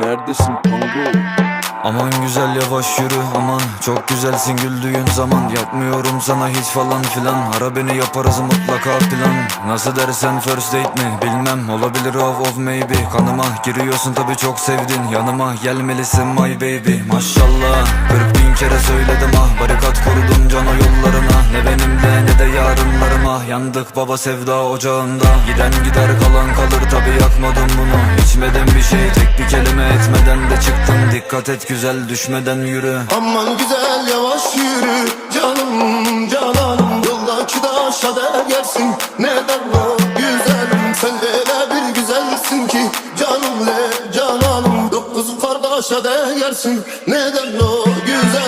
Neredesin Tango? Aman güzel yavaş yürü aman. Çok güzelsin güldüğün zaman. Yapmıyorum sana hiç falan filan. Ara beni yaparız mutlaka plan. Nasıl dersen first date mi? Bilmem. Olabilir of of maybe. Kanıma giriyorsun tabi çok sevdin. Yanıma gelmelisin my baby. Maşallah. 40 bin kere söyledim Yandık baba sevda ocağında. Giden gider kalan kalır tabi yakmadım bunu. İçmedim bir şey tek bir kelime etmeden de çıktım. Dikkat et güzel düşmeden yürü. Aman güzel yavaş yürü. Canım cananım Yoldaki taşa değersin neden o güzelim Sen öyle bir güzelsin ki. Canım le cananım Dokuz kardeşe değersin neden o güzel